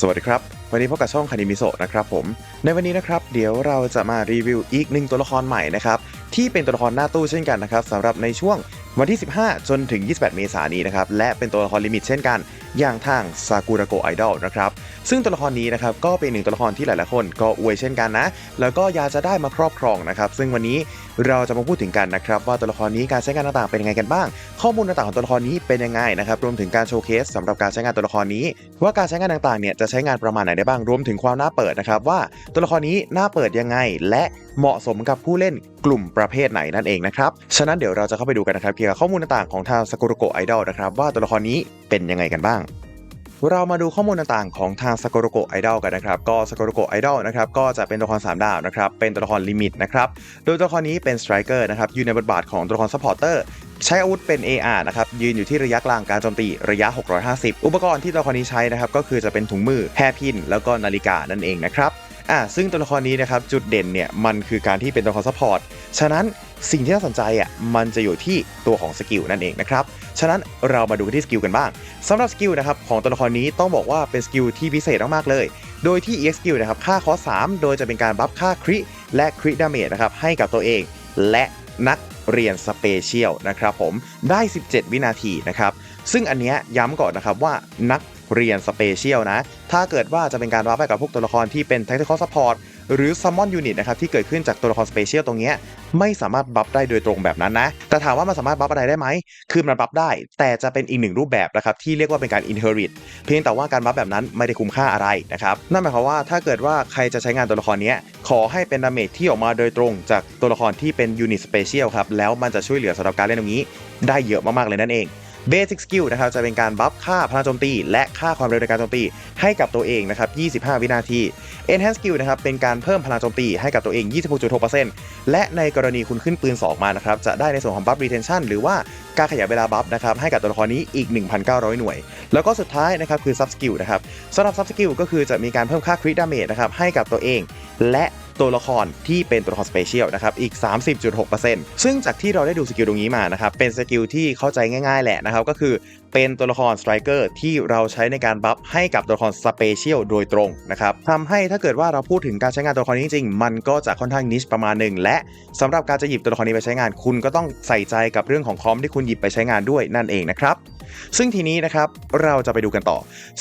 สวัสดีครับ วันนี้พบกับช่องคานิมิโซะนะครับผม ในวันนี้นะครับ เดี๋ยวเราจะมารีวิวอีกหนึ่งตัวละครใหม่นะครับที่เป็นตัวละครหน้าตู้เช่นกันนะครับสำหรับในช่วงวันที่ 15 จนถึง 28 เมษายนนี้นะครับและเป็นตัวละครลิมิตเช่นกัน อย่างทางซากุระโกไอดอลนะครับ ซึ่งตัวละครนี้นะครับก็เป็นหนึ่งตัวละครที่หลายๆคนก็อวยเช่นกันนะ แล้วก็อยากจะได้มาครอบครองนะครับ ซึ่งวันนี้เราจะมาพูดถึงกันนะครับ ว่าตัวละครนี้การใช้งานต่างๆเป็นยังไงกันบ้าง ข้อมูลต่างๆของตัวละครนี้เป็นยังไงนะครับรวมถึงการโชว์เคสสำหรับการใช้งานตัวละครนี้ ว่าการใช้งานต่างๆเนี่ยจะใช้งานประมาณไหนได้บ้างรวมถึงความน่าเปิดนะครับว่าตัวละครนี้น่าเปิดยังไง และเหมาะสมกับผู้เล่นกลุ่มประเภทไหนนั่นเองนะครับ ฉะนั้นเดี๋ยวเราจะเข้าไปดูกันนะครับเกี่ยวกับข้อมูลต่างๆของทางสกุรโกไอดอลนะครับว่าตัวละครนี้เป็นยังไงกันบ้าง เรามาดูข้อมูลต่างๆของทางสก o รโกไอดอลกันนะครับ ก็สก o รโกไอดอลนะครับก็จะเป็นตัวละคร3ดาวนะครับ เป็นตัวละครลิมิตนะครับ โดยตัวละครนี้เป็นสไตรเกอร์นะครับ อยู่ในบทบาทของตัวละครซัพพอร์เตอร์ ใช้อาวุธเป็น AR นะครับ ยืนอยู่ที่ระยะกลางการโจมตีระยะ 650 อุปกรณ์ที่ตัวละครนี้ใช้นะครับ ก็คือจะเป็นถุงมือแพรพิน แล้วก็นาฬิกานั่นเองนะครับอ่าซึ่งตัวละครนี้นะครับจุดเด่นเนี่ยมันคือการที่เป็นตัวละครซัพพอร์ต ฉะนั้น สิ่งที่น่าสนใจอะมันจะอยู่ที่ตัวของสกิลนั่นเองนะครับ ฉะนั้นเรามาดูกันที่สกิลกันบ้างสำหรับสกิลนะครับของตัวละครนี้ต้องบอกว่าเป็นสกิลที่พิเศษมากๆเลย โดยที่ EX skill นะครับค่าคอส3โดยจะเป็นการบัฟค่าคริและคริดาเมจนะครับให้กับตัวเอง และนักเรียนสเปเชียลนะครับผมได้ 17 วินาทีนะครับ ซึ่งอันเนี้ยย้ำก่อนนะครับว่านักเรียนสเปเชียลนะ ถ้าเกิดว่าจะเป็นการวับไปกับพวกตัวละครที่เป็น Tactical Support หรือ Summon Unit นะครับที่เกิดขึ้นจากตัวละครสเปเชียลตรงนี้ไม่สามารถบัฟได้โดยตรงแบบนั้นนะ แต่ถามว่ามันสามารถบัฟอะไรได้ไหม คือมันบัฟได้ แต่จะเป็นอีกหนึ่งรูปแบบนะครับที่เรียกว่าเป็นการ Inherit เพียงแต่ว่าการบัฟแบบนั้นไม่ได้คุ้มค่าอะไรนะครับ นั่นหมายความว่าถ้าเกิดว่าใครจะใช้งานตัวละครนี้ขอให้เป็นดาเมจที่ออกมาโดยตรง จากตัวละครที่เป็น Unit Special ครับแล้วมันจะช่วยเหลือสำหรับการเล่นตรงนี้ ได้เยอะมากๆเลยนั่นเอง Basic Skill นะครับจะเป็นการบัฟค่าพลังโจมตี และค่าความเร็วในการโจมตี ให้กับตัวเองนะครับ 25 วินาที Enhance Skill นะครับเป็นการเพิ่มพลังโจมตีให้กับตัวเอง 26.6%และในกรณีคุณขึ้นปืน 2 มานะครับจะได้ในส่วนของ Buff Retention หรือว่าการขยายเวลาบัฟนะครับให้กับตัวละครนี้อีก 1,900 หน่วย แล้วก็สุดท้ายนะครับคือ Sub Skill นะครับสำหรับ Sub Skill ก็คือจะมีการเพิ่มค่า Crit Damage นะครับให้กับตัวเอง และ ตัวละครที่เป็นตัวละครสเปเชียลนะครับอีก 30.6%ซึ่งจากที่เราได้ดูสกิลตรงนี้มานะครับเป็นสกิลที่เข้าใจง่ายๆแหละนะครับก็คือเป็นตัวละครสไตรเกอร์ที่เราใช้ในการบัฟให้กับตัวละครสเปเชียลโดยตรงนะครับทำให้ถ้าเกิดว่าเราพูดถึงการใช้งานตัวละครนี้จริงๆ มันก็จะค่อนข้างนิชประมาณหนึ่งและสำหรับการจะหยิบตัวละครนี้ไปใช้งาน คุณก็ต้องใส่ใจกับเรื่องของคอมที่คุณหยิบไปใช้งานด้วยนั่นเองนะครับซึ่งทีนี้นะครับเราจะไปดูกันต่อ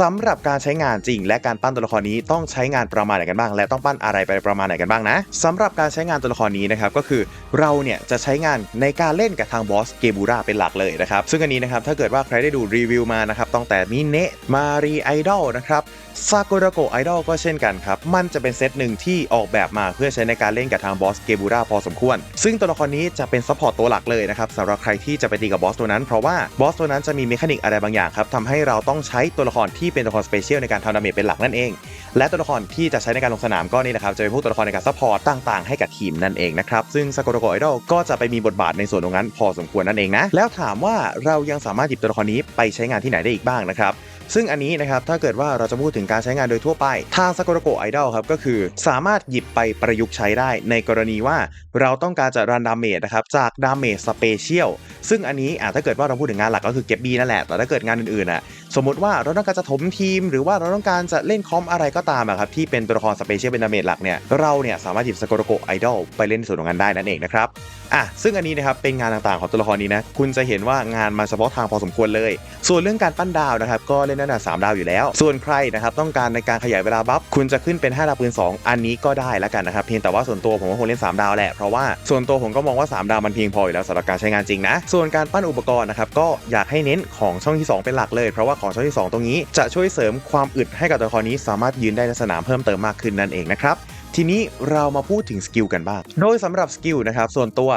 สำหรับการใช้งานจริง และการปั้นตัวละครนี้ต้องใช้งานประมาณไหนกันบ้าง และต้องปั้นอะไรไปประมาณไหนกันบ้างนะสำหรับการใช้งานตัวละครนี้นะครับก็คือเราเนี่ยจะใช้งานในการเล่นกับทางบอสเกบูราเป็นหลักเลยนะครับซึ่งอันนี้นะครับถ้าเกิดว่าใครได้ดูรีวิวมานะครับตั้งแต่มิเนะมารีไอดอลนะครับซากุระโกไอดอลก็เช่นกันครับ มันจะเป็นเซตหนึ่งที่ออกแบบมาเพื่อใช้ในการเล่นกับทางบอสเกบูราพอสมควร ซึ่งตัวละครนี้จะเป็นซัพพอร์ตตัวหลักเลยนะครับสำหรับใครที่จะไปตีกับบอสตัวนั้น เพราะว่าบอสตัวนั้นจะมีเมคานิกอะไรบางอย่างครับทำให้เราต้องใช้ตัวละครที่เป็นตัวละครสเปเชียลในการทำดาเมจเป็นหลักนั่นเอง และตัวละครที่จะใช้ในการลงสนามก็นี่แหละครับจะเป็นพวกตัวละครในการซัพพอร์ตต่าง ๆ ให้กับทีมนั่นเองนะครับซึ่งซากุระโกไอดอลก็จะไปมีบทบาทในส่วนตรงนั้น พอสมควรนั่นเองนะแล้วถามว่าเรายังสามารถหยิบตัวละครนี้ไปใช้งานที่ไหนได้อีกบ้างนะครับซึ่งอันนี้นะครับถ้าเกิดว่าเราจะพูดถึงการใช้งานโดยทั่วไปทางสกุระโกไอดอลครับก็คือสามารถหยิบไปประยุกต์ใช้ได้ในกรณีว่าเราต้องการจะรันดาเมจนะครับจากดาเมจสเปเชียลซึ่งอันนี้อะถ้าเกิดว่าเราพูดถึงงานหลักก็คือเก็บบีนั่นแหละแต่ถ้าเกิดงานอื่นๆอะสมมติว่าเราต้องการจะถมทีม หรือว่าเราต้องการจะเล่นคอมอะไรก็ตามอะครับที่เป็นตัวละครสเปเชียลเป็นดาเมจหลักเนี่ยเราเนี่ยสามารถหยิบสกุรโกไอดอลไปเล่นในส่วนของงานได้นั่นเองนะครับอะซึ่งอันนี้นะครับเป็นงานต่างๆของตัวละครนี้นะคุณจะเห็นว่างานมันเฉพาะทางพอสมควรเลย ส่วนเรื่องการปั้นดาวนะครับก็เล่นได้ระดับ3ดาวอยู่แล้ว ส่วนใครนะครับต้องการในการขยายเวลาบัฟคุณจะขึ้นเป็น5ดาวปืน2 อันนี้ก็ได้แล้วกันนะครับเพียงแต่ว่าส่วนตัวผมก็คงเล่น 3 ดาวแหละเพราะว่าส่วนตัวผมก็มองว่า 3 ดาวมันเพียงพออยู่แล้วสำหรับการใช้งานจริงนะส่วนการปั้นอุปกรณ์นะครับก็อยากให้เน้นของช่องที่ 2 เป็นหลักเลยเพราะว่าของช่องที่ 2 ตรงนี้ จะช่วยเสริมความอึดให้กับตัวละครนี้สามารถยืนได้ในสนามเพิ่มเติมมากขึ้นนั่นเองนะครับทีนี้เรามาพูดถึงสกิลกันบ้าง โดยสำหรับสกิลนะครับส่วนตัว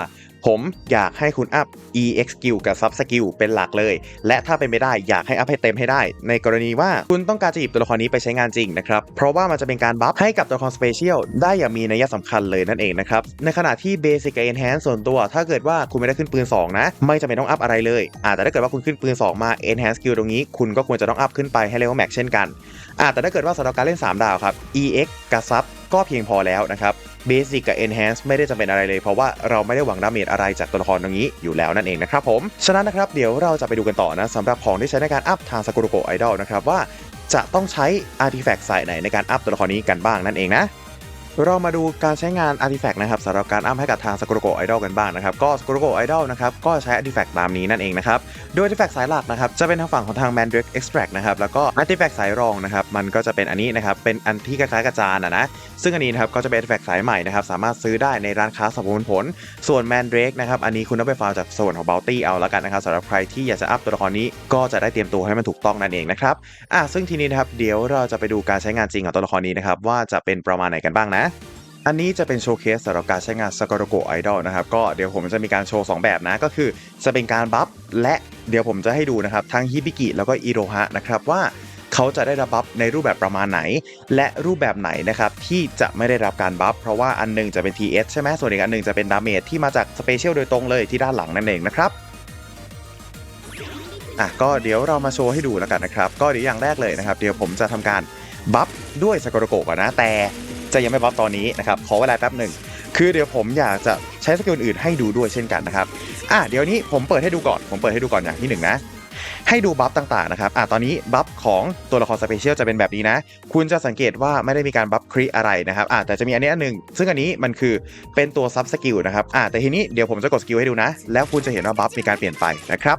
ผมอยากให้คุณอัพ EX skill กับ sub skill เป็นหลักเลย และถ้าเป็นไม่ได้อยากให้อัพให้เต็มให้ได้ ในกรณีว่าคุณต้องการจะหยิบตัวละครนี้ไปใช้งานจริงนะครับ เพราะว่ามันจะเป็นการบัฟให้กับตัวละคร special ได้อย่างมีนัยสำคัญเลยนั่นเองนะครับ ในขณะที่ basic กับ enhance ส่วนตัว ถ้าเกิดว่าคุณไม่ได้ขึ้นปืน 2 นะ ไม่จำเป็นต้องอัพอะไรเลยอาแต่ถ้าเกิดว่าคุณขึ้นปืน 2 มา enhance skill ตรงนี้ คุณก็ควรจะต้องอัพขึ้นไปให้เรียกว่า max เช่นกันอาแต่ถ้าเกิดว่าสำหรับการเล่น 3 ดาวครับ EX กับ sub ก็เพียงพอแล้วนะครับเบสิกกับ Enhance ไม่ได้จำเป็นอะไรเลย เพราะว่าเราไม่ได้หวังดาเมจอะไรจากตัวละครตรงนี้อยู่แล้วนั่นเองนะครับผม ฉะนั้นนะครับเดี๋ยวเราจะไปดูกันต่อนะสำหรับของที่ใช้ในการอัพทางสกุรุโกไอดอลนะครับว่าจะต้องใช้อาร์ติแฟกต์สายไหนในการอัพตัวละครนี้กันบ้างนั่นเองนะ เรามาดูการใช้งานอาร์ติแฟกต์นะครับสำหรับการอัพให้กับทางสกุโกไอดอลกันบ้างนะครับ ก็สกุโกไอดอลนะครับก็ใช้อาร์ติแฟกต์ตามนี้นั่นเองนะครับ โดยอาร์ติแฟกต์สายหลักนะครับจะเป็นทางฝั่งของทาง Mandrake Extract นะครับแล้วก็อาร์ติแฟกต์สายรองนะครับมันก็จะเป็นอันนี้นะครับเป็นอันที่คล้ายๆกระจานอะนะซึ่งอันนี้นะครับก็จะเป็นอาร์ติแฟกต์สายใหม่นะครับสามารถซื้อได้ในร้านค้าสรรพผล ส่วน Mandrake นะครับอันนี้คุณต้องไปฟาร์มจากส่วนของ Bounty เอาละกันนะครับสำหรับใครที่อยากจะอัพตัวละครนี้ก็จะได้เตรียมตัวให้มันถูกต้องนั่นเองนะครับอะซึ่งทีนี้นะครับเดี๋ยวเราจะไปดูการใช้งานจริงของตัวละครนี้นะครับว่าจะเป็นประมาณไหนกันบ้างนะอันนี้จะเป็นโชว์เคสสำหรับการใช้งานสกอร์โกไอดอลนะครับ ก็เดี๋ยวผมจะมีการโชว์ 2 แบบนะ ก็คือจะเป็นการบัฟและเดี๋ยวผมจะให้ดูนะครับ ทั้งฮิบิกิแล้วก็อิโรฮะนะครับว่าเขาจะได้รับบัฟในรูปแบบประมาณไหน และรูปแบบไหนนะครับที่จะไม่ได้รับการบัฟเพราะว่าอันหนึงจะเป็น TS ใช่ไหมส่วนอีกอันหนึงจะเป็นดาเมจที่มาจากสเปเชียลโดยตรงเลยที่ด้านหลังนั่นเองนะครับอะก็เดี๋ยวเรามาโชว์ให้ดูแล้วกันนะครับ ก็เดี๋ยวอย่างแรกเลยนะครับ เดี๋ยวผมจะทำการบัฟด้วยสกอร์โกก่อนนะแต่ จะยังไม่บัฟตอนนี้นะครับขอเวลาแป๊บหนึ่งคือเดี๋ยวผมอยากจะใช้สกิลอื่นให้ดูด้วยเช่นกันนะครับอะเดี๋ยวนี้ผมเปิดให้ดูก่อนผมเปิดให้ดูก่อนอย่างที่หนึ่งนะให้ดูบัฟต่างๆนะครับอะตอนนี้บัฟของตัวละครสเปเชียลจะเป็นแบบนี้นะ คุณจะสังเกตว่าไม่ได้มีการบัฟคริอะไรนะครับอะแต่จะมีอันนี้อันหนึ่งซึ่งอันนี้มันคือเป็นตัวซับสกิลนะครับอะแต่ทีนี้เดี๋ยวผมจะกดสกิลให้ดูนะ แล้วคุณจะเห็นว่าบัฟมีการเปลี่ยนไปนะครับ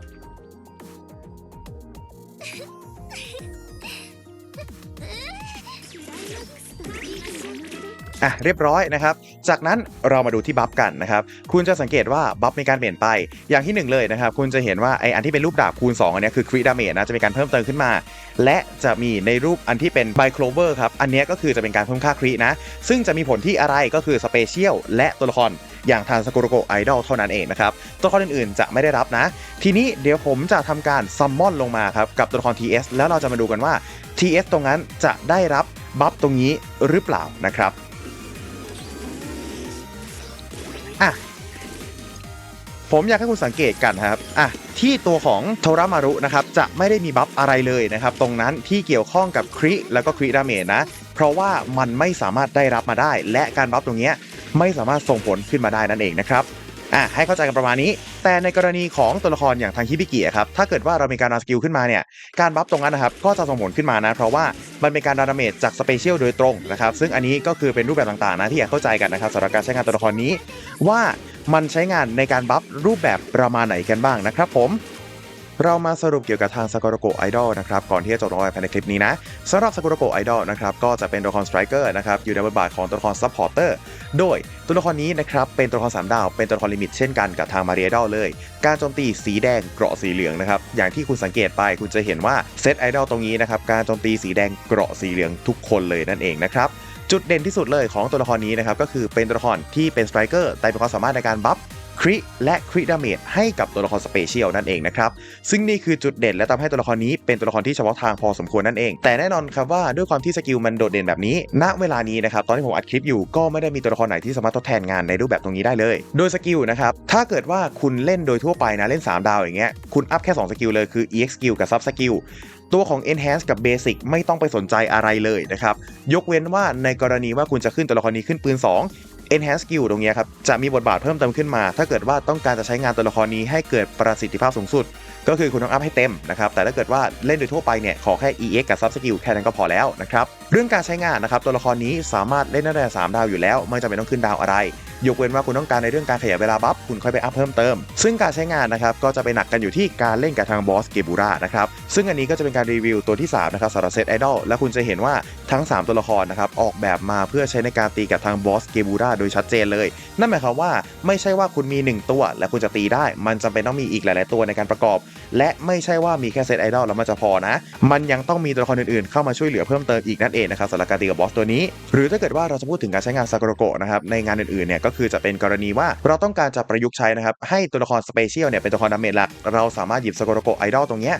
อะเรียบร้อยนะครับ จากนั้นเรามาดูที่บัฟกันนะครับ คุณจะสังเกตว่าบัฟมีการเปลี่ยนไป อย่างที่หนึ่งเลยนะครับ คุณจะเห็นว่าไออันที่เป็นรูปดาบคูณ 2 อันนี้คือคริดาเมจนะ จะมีการเพิ่มเติมขึ้นมา และจะมีในรูปอันที่เป็นไบโคลเวอร์ครับ อันนี้ก็คือจะเป็นการเพิ่มค่าครินะ ซึ่งจะมีผลที่อะไรก็คือสเปเชียลและตัวละครอย่างทานสกุโรโกไอดอลเท่านั้นเองนะครับตัวละครอื่นๆจะไม่ได้รับนะ ทีนี้เดี๋ยวผมจะทำการซัมมอนลงมาครับกับตัวละคร TS แล้วเราจะมาดูกันว่า TS ตรงนั้นจะได้รับบัฟตรงนี้หรือเปล่านะครับ อะผมอยากให้คุณสังเกตกันครับอะที่ตัวของโทรามารุนะครับจะไม่ได้มีบัฟอะไรเลยนะครับ ตรงนั้นที่เกี่ยวข้องกับคริแล้วก็คริดาเมจนะ เพราะว่ามันไม่สามารถได้รับมาได้ และการบัฟตรงเนี้ยไม่สามารถส่งผลขึ้นมาได้นั่นเองนะครับอะให้เข้าใจกันประมาณนี้ แต่ในกรณีของตัวละครอย่างทางฮิบิกิครับถ้าเกิดว่าเรามีการเอาสกิลขึ้นมาเนี่ยการบัฟตรงนั้นนะครับก็จะส่งผลขึ้นมานะเพราะว่ามันเป็นการดาเมจจากสเปเชียลโดยตรงนะครับซึ่งอันนี้ก็คือเป็นรูปแบบต่างๆนะที่อยากเข้าใจกันนะครับสำหรับการใช้งานตัวละครนี้ ว่ามันใช้งานในการบัฟรูปแบบประมาณไหนกันบ้างนะครับผม เรามาสรุปเกี่ยวกับทางสกอร์โกไอดอลนะครับก่อนที่จะจบลงไปภายในคลิปนี้นะสำหรับสกอร์โกไอดอลนะครับก็จะเป็นตัวละครสไตรเกอร์นะครับอยู่ในบทบาทของตัวละครซัพพอร์เตอร์โดยตัวละครนี้นะครับเป็นตัวละครสามดาวเป็นตัวละครลิมิตเช่นกันกับทางมาเรียดอลเลย การโจมตีสีแดงเกราะสีเหลืองนะครับอย่างที่คุณสังเกตไปคุณจะเห็นว่าเซตไอดอลตรงนี้นะครับการโจมตีสีแดงเกราะสีเหลืองทุกคนเลยนั่นเองนะครับจุดเด่นที่สุดเลยของตัวละครนี้นะครับก็คือเป็นตัวละครที่เป็นสไตรเกอร์แต่มีความสามารถในการบัฟ คริและคริดาเมจให้กับตัวละครสเปเชียลนั่นเองนะครับซึ่งนี่คือจุดเด่นและทำให้ตัวละครนี้เป็นตัวละครที่เฉพาะทางพอสมควรนั่นเอง แต่แน่นอนครับว่าด้วยความที่สกิลมันโดดเด่นแบบนี้ ณเวลานี้นะครับตอนที่ผมอัดคลิปอยู่ก็ไม่ได้มีตัวละครไหนที่สามารถทดแทนงานในรูปแบบตรงนี้ได้เลย โดยสกิลนะครับถ้าเกิดว่าคุณเล่นโดยทั่วไปนะเล่น 3 ดาวอย่างเงี้ยคุณอัพแค่2สกิลเลยคือ EX skill กับ Sub skill ตัวของ Enhance กับ Basic ไม่ต้องไปสนใจอะไรเลยนะครับ ยกเว้นว่าในกรณีว่าคุณจะขึ้นตัวละครนี้ขึ้นปืน 2 Enhance skill ตรงนี้ครับ จะมีบทบาทเพิ่มเติมขึ้นมา ถ้าเกิดว่าต้องการจะใช้งานตัวละครนี้ให้เกิดประสิทธิภาพสูงสุด ก็คือคุณต้องอัพให้เต็มนะครับ แต่ถ้าเกิดว่าเล่นโดยทั่วไปเนี่ย ขอแค่ EX กับ Sub skill แค่นั้นก็พอแล้วนะครับ เรื่องการใช้งานนะครับ ตัวละครนี้สามารถเล่นได้แต่3ดาวอยู่แล้ว ไม่จำเป็นต้องขึ้นดาวอะไร ยกเว้นว่าคุณต้องการในเรื่องการขยายเวลาบัฟคุณค่อยไปอัพเพิ่มเติม ซึ่งการใช้งานนะครับก็จะไปหนักกันอยู่ที่การเล่นกับทางบอสเกบูรานะครับซึ่งอันนี้ก็จะเป็นการรีวิวตัวที่3นะครับสำหรับเซตไอดอลและคุณจะเห็นว่าทั้ง 3 ตัวละครนะครับออกแบบมาเพื่อใช้ในการตีกับทางบอสเกบูราโดยชัดเจนเลย นั่นหมายความว่าไม่ใช่ว่าคุณมี 1 ตัว และคุณจะตีได้ มันจำเป็นต้องมีอีกหลาย ๆ ตัวในการประกอบ และไม่ใช่ว่ามีแค่เซตไอดอลแล้วมันจะพอนะ มันยังต้องมีตัวละครอื่น ๆ เข้ามาช่วยเหลือเพิ่มเติมอีกนั่นเองนะครับสำหรับการตีกับบอสตัวนี้ หรือถ้าเกิดว่าเราจะพูดถึงการใช้งานซากโรโกะนะครับในงานอื่น ๆ เนี่ยก็คือจะเป็นกรณีว่าเราต้องการจะประยุกต์ใช้นะครับให้ตัวละครสเปเชียลเนี่ยเป็นตัวละครดาเมจหลัก เราสามารถหยิบซากุโรโกไอดอลตรงเนี้ย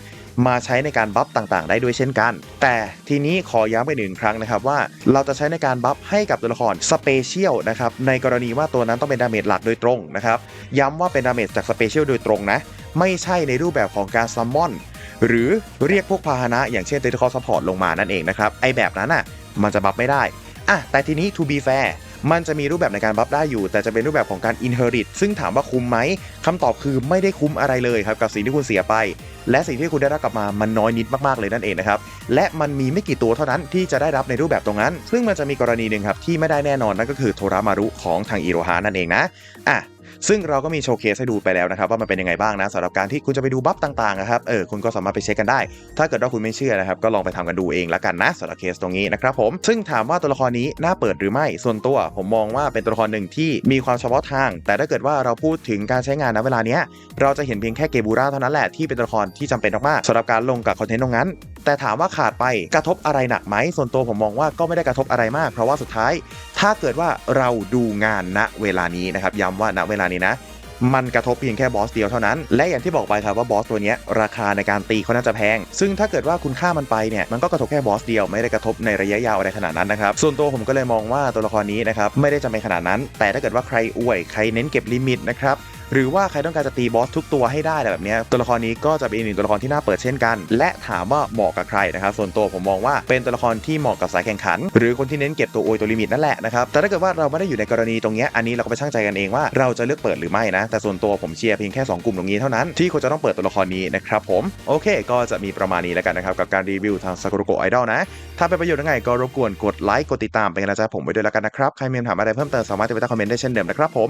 มาใช้ในการบัฟต่างๆ ได้ด้วยเช่นกัน แต่ทีนี้ขอย้ำไปหนึ่งครั้งนะครับว่าเราจะใช้ในการบัฟให้กับตัวละครสเปเชียลนะครับในกรณีว่าตัวนั้นต้องเป็นดาเมจหลักโดยตรงนะครับย้ำว่าเป็นดาเมจจากสเปเชียลโดยตรงนะไม่ใช่ในรูปแบบของการซัมมอนหรือเรียกพวกพาหนะ อย่างเช่นเตติคอซัพพอร์ตลงมานั่นเองนะครับไอแบบนั้นอะมันจะบัฟไม่ได้อะแต่ทีนี้ to be fair มันจะมีรูปแบบในการบัฟได้อยู่ แต่จะเป็นรูปแบบของการ inherit ซึ่งถามว่าคุ้มไหมคำตอบคือไม่ได้คุ้มอะไรเลยครับกับสิ่งที่คุณเสียไป และสิ่งที่คุณได้รับกลับมามันน้อยนิดมากๆเลยนั่นเองนะครับและมันมีไม่กี่ตัวเท่านั้นที่จะได้รับในรูปแบบตรงนั้น ซึ่งมันจะมีกรณีหนึ่งครับที่ไม่ได้แน่นอนนั่นก็คือโทรามารุของทางอิโรฮานั่นเองนะอะ ซึ่งเราก็มีโชว์เคสให้ดูไปแล้วนะครับว่ามันเป็นยังไงบ้างนะสำหรับการที่คุณจะไปดูบัฟต่างๆนะครับเออคุณก็สามารถไปเช็คกันได้ ถ้าเกิดว่าคุณไม่เชื่อนะครับก็ลองไปทำกันดูเองละกันนะสำหรับเคสตรงนี้นะครับผมซึ่งถามว่าตัวละครนี้น่าเปิดหรือไม่ส่วนตัว ผมมองว่าเป็นตัวละครหนึ่งที่มีความเฉพาะทาง แต่ถ้าเกิดว่าเราพูดถึงการใช้งานณเวลาเนี้ยเราจะเห็นเพียงแค่เกบูราเท่านั้นแหละที่เป็นตัวละครที่จำเป็นมากๆสำหรับการลงกับคอนเทนต์ตรงนั้น แต่ถามว่าขาดไปกระทบอะไรหนักไหมส่วนตัวผมมองว่าก็ไม่ได้กระทบอะไรมาก เพราะว่าสุดท้าย ถ้าเกิดว่าเราดูงานณเวลานี้นะครับย้ำว่าณเวลานี้นะมันกระทบเพียงแค่บอสเดียวเท่านั้น และอย่างที่บอกไปครับว่าบอสตัวนี้ราคาในการตีเขาน่าจะแพง ซึ่งถ้าเกิดว่าคุณฆ่ามันไปเนี่ย มันก็กระทบแค่บอสเดียวไม่ได้กระทบในระยะยาวอะไรขนาดนั้นนะครับ ส่วนตัวผมก็เลยมองว่าตัวละครนี้นะครับไม่ได้จำเป็นขนาดนั้น แต่ถ้าเกิดว่าใครอวยใครเน้นเก็บลิมิตนะครับ หรือว่าใครต้องการจะตีบอสทุกตัวให้ได้อะไรแบบนี้ตัวละครนี้ก็จะเป็นอีกหนึ่งตัวละครที่น่าเปิดเช่นกัน และถามว่าเหมาะกับใครนะครับส่วนตัวผมมองว่าเป็นตัวละครที่เหมาะกับสายแข่งขัน หรือคนที่เน้นเก็บตัวโอยตัวลิมิตนั่นแหละนะครับแต่ถ้าเกิดว่าเราไม่ได้อยู่ในกรณีตรงนี้อันนี้เราก็ไปช่างใจกันเองว่าเราจะเลือกเปิดหรือไม่นะ แต่ส่วนตัวผมเชียร์เพียงแค่ 2 กลุ่มตรงนี้เท่านั้นที่ควรจะต้องเปิดตัวละครนี้นะครับผมโอเค ก็จะมีประมาณนี้แล้วกันนะครับกับการรีวิวทางซากุระโกไอดอลนะถ้าเป็นประโยชน์ยังไงก็รบกวนกดไลค์กดติดตามเป็นกำลังใจให้ผมไว้ด้วยแล้วกันนะครับใครมีคำถามอะไรเพิ่มเติมสามารถจะไปใต้คอมเมนต์ได้เช่นเดิมนะครับผม